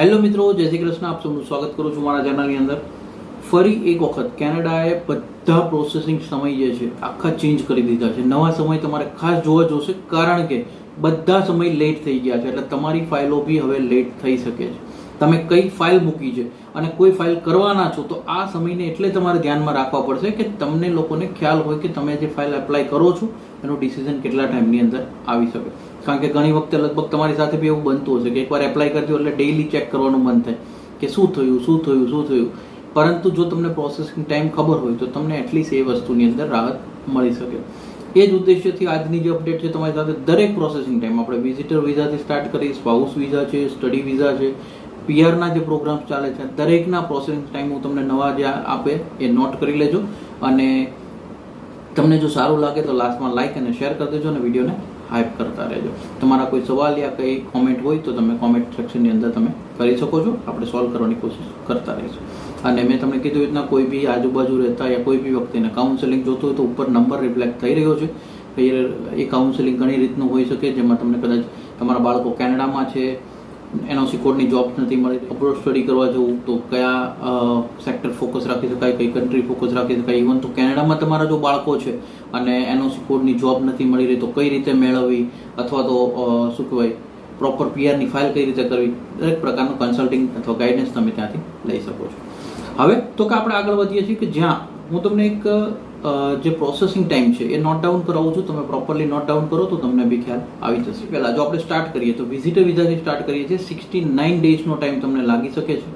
Hello મિત્રો, જય શ્રી કૃષ્ણ. આપ સૌનું સ્વાગત કરું છું મારા ચેનલની અંદર. ફરી એક વખત કેનેડાએ બધા પ્રોસેસિંગ સમય જે છે આખા ચેન્જ કરી દીધા છે. નવા સમય તમારે ખાસ જોવા જોશે કારણ કે બધા સમય લેટ થઈ ગયા છે. એટલે તમારી ફાઇલો બી હવે લેટ થઈ શકે છે. તમે કઈ ફાઇલ મૂકી છે અને કોઈ ફાઇલ કરવાના છો, તો આ સમયને એટલે તમારે ધ્યાનમાં રાખવા પડશે કે તમને લોકોને ખ્યાલ હોય કે તમે જે ફાઇલ એપ્લાય કરો છો, એનું ડિસિઝન કેટલા ટાઈમની અંદર આવી શકે. કારણ કે ઘણી વખતે લગભગ તમારી સાથે બી એવું બનતું હશે કે એકવાર એપ્લાય કરજો એટલે ડેઇલી ચેક કરવાનું મન થાય કે શું થયું શું થયું શું થયું. પરંતુ જો તમને પ્રોસેસિંગ ટાઈમ ખબર હોય, તો તમને એટલીસ્ટ એ વસ્તુની અંદર રાહત મળી શકે. એ જ ઉદ્દેશ્યથી આજની જે અપડેટ છે તમારી સાથે દરેક પ્રોસેસિંગ ટાઈમ આપણે વિઝિટર વિઝાથી સ્ટાર્ટ કરી સ્પાઉસ વિઝા છે સ્ટડી વિઝા છે પીઆરના જે પ્રોગ્રામ્સ ચાલે છે, દરેકના પ્રોસેસિંગ ટાઈમ હું તમને નવા જે આપે એ નોટ કરી લેજો અને તમને જો સારું લાગે તો લાસ્ટમાં લાઇક અને શેર કરી દેજો અને વિડીયોને હાઇપ કરતા રહેજો. તમારા કોઈ સવાલ યા કંઈ કોમેન્ટ હોય તો તમે કોમેન્ટ સેક્શનની અંદર તમે કરી શકો છો. આપણે સોલ્વ કરવાની કોશિશ કરતા રહીશું. અને મેં તમને કીધું રીતના કોઈ બી આજુબાજુ રહેતા યા કોઈ બી વ્યક્તિને કાઉન્સેલિંગ જોતું હોય તો ઉપર નંબર રિફ્લેક્ટ થઈ રહ્યો છે. એ કાઉન્સેલિંગ ઘણી રીતનું હોઈ શકે, જેમાં તમને કદાચ તમારા બાળકો કેનેડામાં છે એનઓસી કોડની જોબ નથી મળી અબ્રોડ સ્ટડી કરવા જવું, તો કયા સેક્ટર ફોકસ રાખી શકાય કઈ કન્ટ્રી ફોકસ રાખી શકાય ઇવન તો કેનેડામાં તમારા જો બાળકો છે અને એનઓસી કોડની જોબ નથી મળી રહી, તો કઈ રીતે મેળવવી અથવા તો શું કહેવાય પ્રોપર પીઆરની ફાઇલ કઈ રીતે કરવી, દરેક પ્રકારનું કન્સલ્ટિંગ અથવા ગાઈડન્સ તમે ત્યાંથી લઈ શકો છો. હવે તો કે આપણે આગળ વધીએ છીએ કે જ્યાં, હું તમને એક જે પ્રોસેસિંગ ટાઈમ છે, એ નોટ ડાઉન કરાવું છું. તમે પ્રોપરલી નોટ ડાઉન કરો તો તમને બી ખ્યાલ આવી જશે. પહેલાં જો આપણે સ્ટાર્ટ કરીએ તો વિઝિટર વિઝાથી સ્ટાર્ટ કરીએ છીએ સિક્સટી નાઇન ડેઝનો ટાઈમ તમને લાગી શકે છે.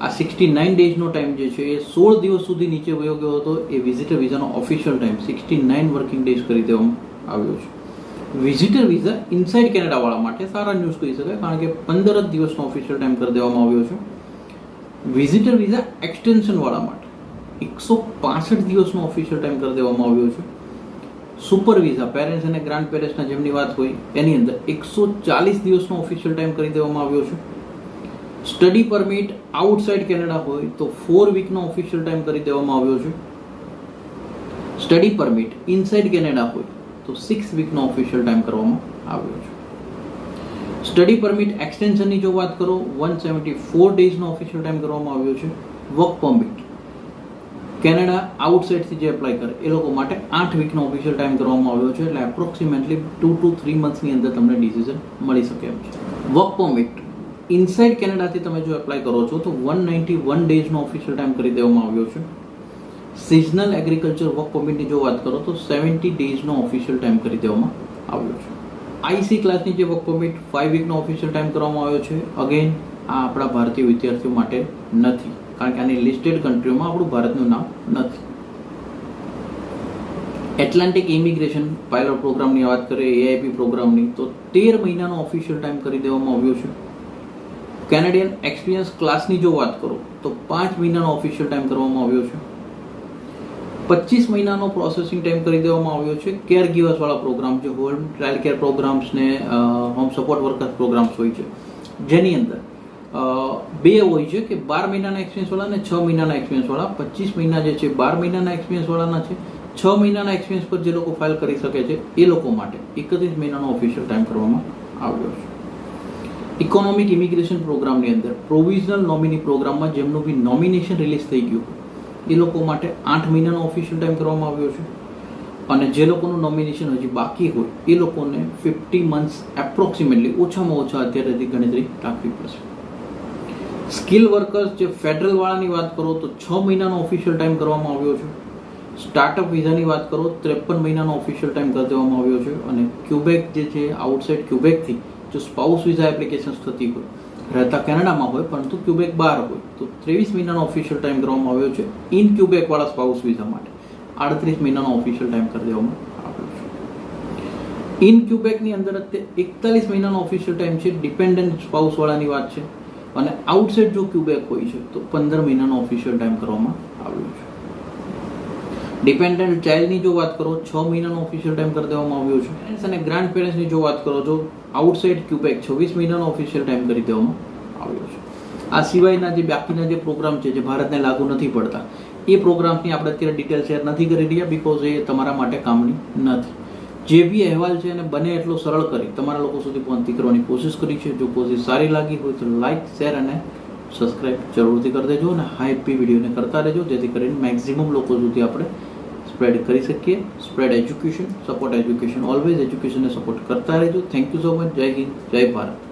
આ સિક્સટી નાઇન ડેઝનો ટાઈમ જે છે, એ સોળ દિવસ સુધી નીચે વયો ગયો હતો. એ visitor વિઝાનો official time sixty nine working days કરી દેવામાં આવ્યો છે. વિઝિટર વિઝા ઇનસાઇડ કેનેડાવાળા માટે સારા ન્યૂઝ કહી શકાય, કારણ કે પંદર જ દિવસનો ઓફિશિયલ ટાઈમ કરી દેવામાં આવ્યો છે. વિઝિટર વિઝા એક્સટેન્શનવાળા માટે. એકસો પાસઠ દિવસનો ઓફિશિયલ ટાઈમ કરી દેવામાં આવ્યો છે. સુપર વિઝા પેરેન્ટ્સ અને ગ્રાન્ડ પેરેન્ટ્સના જેમની વાત હોય, એની અંદર એકસો ચાલીસ દિવસનો ઓફિશિયલ ટાઈમ કરી દેવામાં આવ્યો છે. સ્ટડી પરમિટ આઉટસાઇડ કેનેડા હોય, તો ફોર વીકનો ઓફિશિયલ ટાઈમ કરી દેવામાં આવ્યો છે. સ્ટડી પરમિટ ઇનસાઇડ કેનેડા હોય, તો સિક્સ વીકનો ઓફિશિયલ ટાઈમ કરવામાં આવ્યો છે. સ્ટડી પરમિટ એક્સટેન્શનની જો વાત કરો વન સેવન્ટી ફોર ડેઝનો ઓફિશિયલ ટાઈમ કરવામાં આવ્યો છે. વર્ક પરમિટ કેનેડા આઉટસાઇડથી જે એપ્લાય કરે, એ લોકો માટે આઠ વીકનો ઓફિશિયલ ટાઈમ કરવામાં આવ્યો છે, એટલે એપ્રોક્સિમેટલી ટુ ટુ થ્રી મંથ્સની અંદર તમને ડિસિઝન મળી શકે એમ છે. વર્ક પરમિટ ઇનસાઇડ કેનેડાથી તમે જો એપ્લાય કરો છો, તો વન નાઇન્ટી વન ડેઝનો ઓફિશિયલ ટાઈમ કરી દેવામાં આવ્યો છે. સિઝનલ એગ્રીકલ્ચર વર્ક પરમિટની જો વાત કરો, તો સેવન્ટી ડેઝનો ઓફિશિયલ ટાઈમ કરી દેવામાં આવ્યો છે. આઈસી ક્લાસની જે વર્ક પરમિટ ફાઇવ વીકનો ઓફિશિયલ ટાઈમ કરવામાં આવ્યો છે. અગેન આ આપણા ભારતીય વિદ્યાર્થીઓ માટે નથી. કારણ કે આની લિસ્ટેડ કન્ટ્રીઓમાં આપણું ભારતનું નામ નથી. એટલાન્ટિક ઇમિગ્રેશન પાયલોટ પ્રોગ્રામની વાત કરીએ એઆઈપી પ્રોગ્રામની તો તેર મહિનાનો ઓફિશિયલ ટાઈમ કરી દેવામાં આવ્યો છે. કેનેડિયન એક્સપિરિયન્સ ક્લાસની જો વાત કરો, તો પાંચ મહિનાનો ઓફિશિયલ ટાઈમ કરવામાં આવ્યો છે. પચીસ મહિનાનો પ્રોસેસિંગ ટાઈમ કરી દેવામાં આવ્યો છે. કેર ગીવર્સવાળા પ્રોગ્રામ જે હોમ ચાઇલ્ડ કેર પ્રોગ્રામ્સ ને હોમ સપોર્ટ વર્કર્સ પ્રોગ્રામ્સ હોય છે. જેની અંદર બે હોય છે કે બાર મહિનાના એક્સપિરિયન્સવાળા અને છ મહિનાના એક્સપિરિયન્સ વાળા. પચીસ મહિના જે છે, બાર મહિનાના એક્સપિરિયન્સ વાળાના છે. છ મહિનાના એક્સપિરિયન્સ પર જે લોકો ફાઇલ કરી શકે છે, એ લોકો માટે એકત્રીસ મહિનાનો ઓફિશિયલ ટાઈમ કરવામાં આવ્યો છે. ઇકોનોમિક ઇમિગ્રેશન પ્રોગ્રામની અંદર પ્રોવિઝનલ નોમિની પ્રોગ્રામમાં જેમનું બી નોમિનેશન રિલીઝ થઈ ગયું, એ લોકો માટે આઠ મહિનાનો ઓફિશિયલ ટાઈમ કરવામાં આવ્યો છે. અને જે લોકોનું નોમિનેશન હજી બાકી હોય, એ લોકોને ફિફ્ટી મંથ્સ એપ્રોક્સિમેટલી ઓછામાં ઓછા અત્યારેથી ગણતરી રાખવી પડશે. સ્કિલ વર્કર્સ, જે ફેડરલ વાળાની વાત કરો તો છ મહિનાનો ઓફિશિયલ ટાઈમ કરવામાં આવ્યો છે. સ્ટાર્ટઅપ વિઝાની વાત કરો, ત્રેપન મહિનાનો ઓફિશિયલ ટાઈમ કરી દેવામાં આવ્યો છે. અને ક્યુબેક જે છે આઉટસાઇડ ક્યુબેકથી જો સ્પાઉસ વિઝા એપ્લિકેશન્સ થતી હોય, રહેતા કેનેડામાં હોય, પરંતુ ક્યુબેક બહાર હોય, તો ત્રેવીસ મહિનાનો ઓફિશિયલ ટાઈમ કરવામાં આવ્યો છે ઇન ક્યુબેક વાળા સ્પાઉસ વિઝા માટે. આડત્રીસ મહિનાનો ઓફિશિયલ ટાઈમ કરી દેવામાં આવ્યો છે. ઇન ક્યુબેકની અંદર એકતાલીસ મહિનાનો ઓફિશિયલ ટાઈમ છે. ડિપેન્ડન્ટ સ્પાઉસવાળાની વાત છે. અને આઉટસાઇડ જો ક્યુબેક હોય છે, તો પંદર મહિનાનો ઓફિશિયલ ટાઈમ કરવામાં આવ્યો છે. ડિપેન્ડન્ટ ચાઇલ્ડની જો વાત કરો, છ મહિનાનો ઓફિશિયલ ટાઈમ કરી દેવામાં આવ્યો છે. પેરેન્ટ્સ અને ગ્રાન્ડ પેરેન્ટ્સની જો વાત કરો તો આઉટસાઇડ ક્યુબેક છવ્વીસ મહિનાનો ઓફિશિયલ ટાઈમ કરી દેવામાં આવ્યો છે. આ સિવાયના જે બાકીના જે પ્રોગ્રામ છે, જે ભારતને લાગુ નથી પડતા, એ પ્રોગ્રામ્સની આપણે અત્યારે ડિટેલ શેર નથી કરી રહ્યા બિકોઝ એ તમારા માટે કામની નથી. જે બી અહેવાલ છે એને બને એટલો સરળ કરી. તમારા લોકો સુધી પહોંચતી કરવાની કોશિશ કરી છે. જો કોશિશ સારી લાગી હોય તો લાઇક શેર અને સબસ્ક્રાઇબ જરૂરથી કરી દેજો અને હાઈપી વિડીયોને કરતા રહેજો, જેથી કરીને મેક્ઝિમમ લોકો સુધી આપણે સ્પ્રેડ કરી શકીએ. Spread education support education always એજ્યુકેશનને support કરતા રહેજો. થેન્ક યુ સો મચ જય હિન્દ, જય ભારત.